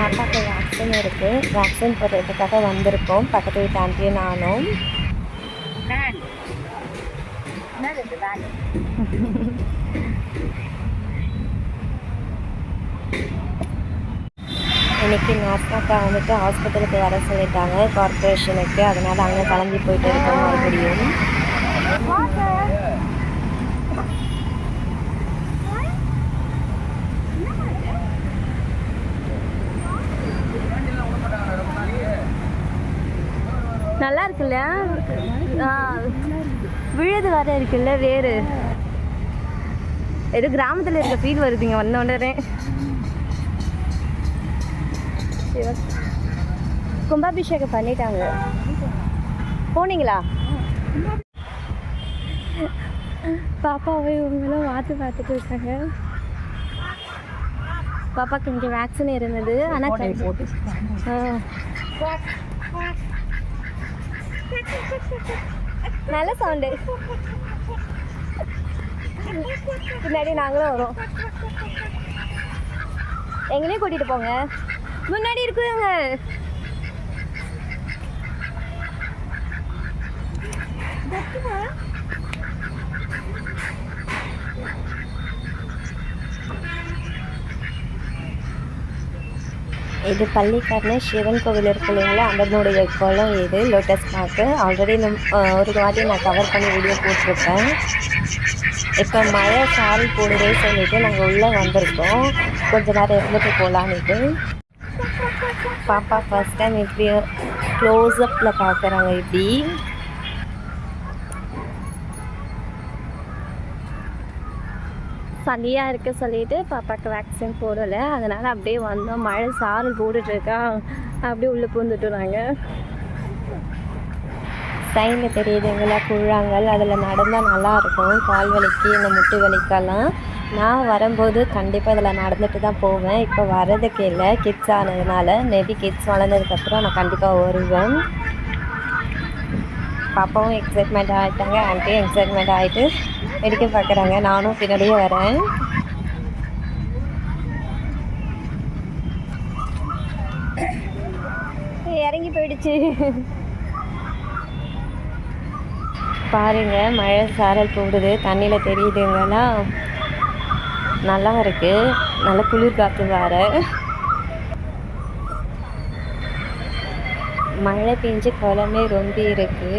பாப்பாக்கு வேக்சின் இருக்குது வேக்சின் போடுறதுக்காக வந்திருக்கோம். பக்கத்து வீட்டு ஆண்டியும் நானும். இன்னைக்கு நாஸ்தாக்கா வந்துட்டு ஹாஸ்பிட்டலுக்கு வர சொல்லிட்டாங்க. கார்ப்பரேஷனுக்கு அதனால் அங்கே கிளம்பி போயிட்டு இருக்கோம் மறுபடியும். நல்லா இருக்குல்ல விழுது வர இருக்குல்ல வேறு. ஏதோ கிராமத்தில் இருக்க ஃபீல் வருதுங்க வந்த உடனே. கும்பாபிஷேகம் பண்ணிட்டாங்க. போனீங்களா? பாப்பாவை இவங்களும் பார்த்து பார்த்துட்டு இருக்காங்க. பாப்பாக்கு இங்கே வேக்சின் இருந்தது. ஆனால் நல்ல சவுண்டு. பின்னாடி நாங்களும் வரோம். எங்களையும் கூட்டிட்டு போங்க. முன்னாடி இருக்குதுங்க. இது பள்ளிக்கரணை சிவன் கோவில் இருக்கு இல்லைங்களா? அதனுடைய குளம் இது லோட்டஸ் பார்க்கு ஆல்ரெடி ஒரு வாட்டி நான் கவர் பண்ணி வீடியோ போட்டிருப்பேன். இப்போ மழை சாரி போடுதே சொல்லிட்டு நாங்கள் உள்ளே வந்திருக்கோம். கொஞ்ச நேரம் இருந்துட்டு போகலான்னுட்டு பாப்பா ஃபர்ஸ்ட் டைம் இப்படி க்ளோஸ்அப்பில் பார்க்குறாங்க இப்படி. சளியாக இருக்க சொல்லிட்டு பாப்பாவுக்கு வேக்சின் போடலை. அதனால் அப்படியே வந்தோம். மழை சாரல் போட்டுட்ருக்கா அப்படியே உள்ளே பூந்துட்டு நாங்கள் சைனில் தெரியுதுங்களா குழாங்கள் அதில் நடந்தால் நல்லாயிருக்கும் கால் வலிக்கு இந்த முட்டு வலிக்கெல்லாம். நான் வரும்போது கண்டிப்பாக இதில் நடந்துட்டு தான் போவேன். இப்போ வர்றதுக்கு இல்லை. கிட்ஸ் ஆனதுனால மேபி கிட்ஸ் வளர்ந்ததுக்கப்புறம் நான் கண்டிப்பாக வருவேன். பாப்பாவும் எக்ஸைட்மெண்ட் ஆகிட்டாங்க ஆண்டியும் எக்ஸைட்மெண்ட் ஆகிட்டு வெடிக்க பார்க்குறாங்க. நானும் பின்னாடியே வரேன். இறங்கி போயிடுச்சு. பாருங்க மழை சாரல் போடுது தண்ணியில் தெரியுதுங்களா? நல்லா இருக்குது நல்ல குளிர் காற்று வேறு. மழை பெஞ்சு குளமே ரொம்ப இருக்கு.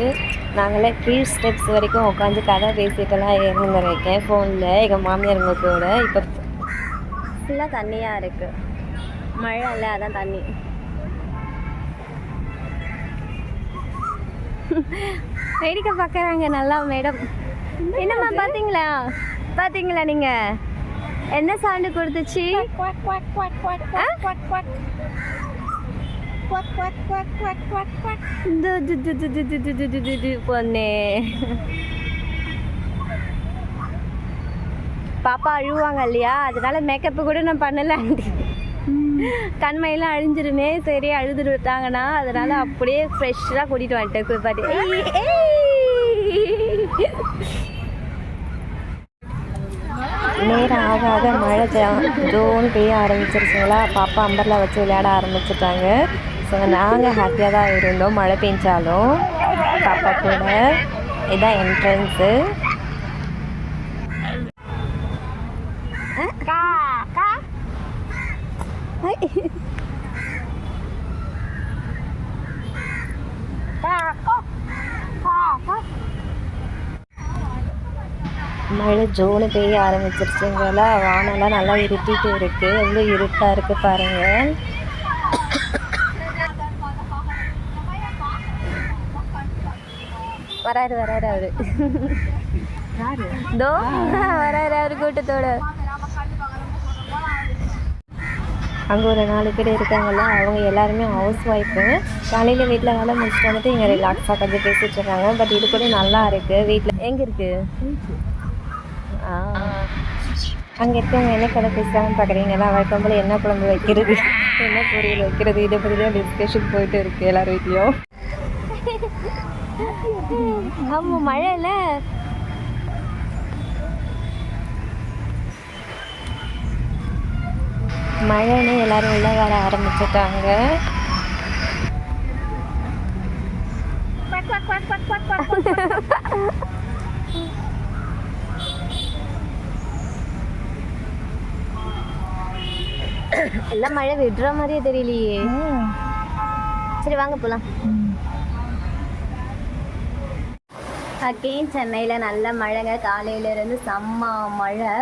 நாங்களாம் கீழ் ஸ்டெப்ஸ் வரைக்கும் உட்காந்து கதை பேசிட்டுலாம் இருந்திருக்கேன் ஃபோனில் எங்கள் மாமியாருங்க கூட. இப்போ ஃபுல்லாக தண்ணியாக இருக்குது மழை இல்லை அதான் தண்ணி. வேடிக்கை பார்க்குறாங்க நல்லா மேடம் என்னம்மா பார்த்தீங்களா பார்த்தீங்களா நீங்கள் என்ன சவுண்டு கொடுத்துச்சு? Quack quack quack quack quack quack. Du du du du du du du du du du பொண்ணே பாப்பா அழுவாங்க இல்லையா அதனால மேக்கப்பு கூட நான் பண்ணல ஆண்டி கண்மையெல்லாம் அழிஞ்சிருமே சரி அழுதுட்டு விட்டாங்கன்னா அதனால அப்படியே ஃப்ரெஷ்ஷாக கூட்டிகிட்டு வந்துட்டேன் குளிப்பாட்டி நேரம் ஆக ஆக மழை ஜோன் பெய்ய ஆரம்பிச்சிருச்சுங்களா பாப்பா அம்பர்லா வச்சு விளையாட ஆரம்பிச்சிட்டாங்க ஸோ நாங்கள் ஹாப்பியாக தான் இருந்தோம். மழை பெஞ்சாலும் பாப்பா கூட. இதான் என்ட்ரன்ஸு மழை ஜோனு பெய்ய ஆரம்பிச்சிருச்சுங்களா? வானம்லாம் நல்லா இருட்டிட்டு இருக்கு. எவ்வளோ இருட்டாக இருக்கு பாருங்க. வராரு வராரு அவரு. தோ வராரு அவரு கூட்டத்தோட. அங்கே ஒரு நாலு பேர் இருக்காங்கல்ல அவங்க எல்லாருமே ஹவுஸ் ஒய்ஃபு காலையில் வீட்டில் வேலை முடிச்சுட்டு வந்துட்டு இங்கே ரிலாக்ஸாக கொஞ்சம் பேசிட்டு இருக்காங்க. பட் இது கூட நல்லா இருக்குது வீட்டில் எங்க இருக்கு? ஆ. அங்கே இருக்கவங்க என்ன கதை பேசுகிறாங்கன்னு பார்க்குறீங்களா வழக்கம் போல் என்ன குழம்பு வைக்கிறது? என்ன பொரியல் வைக்கிறது? இதை பற்றி தான் டிஸ்கஷன் போயிட்டு இருக்கு எல்லார் வீட்லேயும். ஆமாம் மழையில மழைன்னு எல்லாரும் உள்ள வர ஆரம்பிச்சிட்டாங்க. எல்லாம் மழை விடுற மாதிரியே தெரியலையே. சரி வாங்க போலாம். அகெயின் சென்னையில் நல்ல மழைங்க. காலையிலேருந்து செம்ம மழை.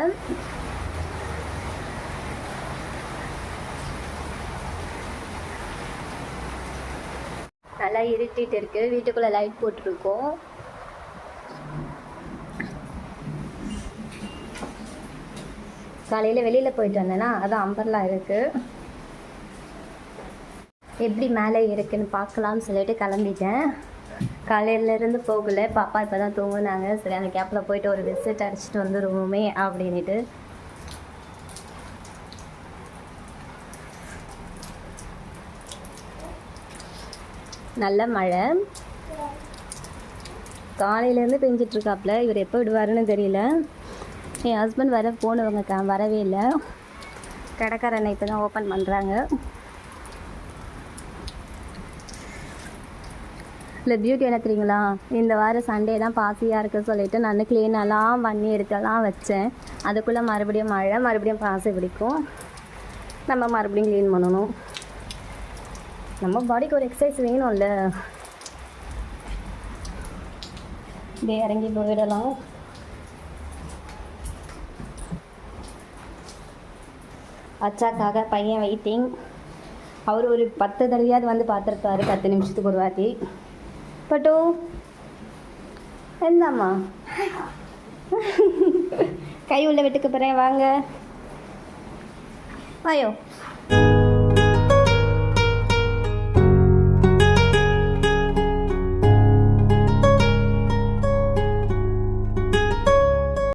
நல்லா இருட்டிட்டு இருக்கு. வீட்டுக்குள்ளே லைட் போட்டிருக்கோம். காலையில் வெளியில் போயிட்டு வந்தேன்னா அது அம்பர்லா இருக்குது எப்படி மேலே இருக்குன்னு பார்க்கலாம்னு சொல்லிட்டு கிளம்பிட்டேன். காலையிலேருந்து போகல. பாப்பா இப்போ தான் தூங்குனாங்க. சரி அந்த கேப்பில் போயிட்டு ஒரு விசிட் அடிச்சுட்டு வந்துடுவோமே அப்படின்ட்டு நல்ல மழை. காலையிலேருந்து பெஞ்சிட்ருக்காப்புல இவர் எப்போ விடுவாருன்னு தெரியல. என் ஹஸ்பண்ட் வர போனவங்க க வரவே இல்லை. கடைக்காரனை இப்போ தான் ஓப்பன் பண்ணுறாங்க இல்லை பியூட்டி என்ன தெரியுங்களா? இந்த வாரம் சண்டே தான் பாசியாக இருக்குது சொல்லிட்டு நான் க்ளீனெல்லாம் பண்ணி எடுக்கலாம் வச்சேன். அதுக்குள்ளே மறுபடியும் மழை மறுபடியும் பாசி பிடிக்கும். நம்ம மறுபடியும் க்ளீன் பண்ணணும். நம்ம பாடிக்கு ஒரு எக்ஸசைஸ் வேணும்ல. இப்படியே இறங்கி போயிடலாம். அச்சாக்காக பையன் வெயிட்டிங் அவர் ஒரு பத்து தடவையாவது வந்து பார்த்துருப்பாரு பத்து நிமிஷத்துக்கு ஒரு வாட்டி. பட்டு என்னம்மா கை உள்ள வீட்டுக்கு போகிறேன் வாங்க வாயோ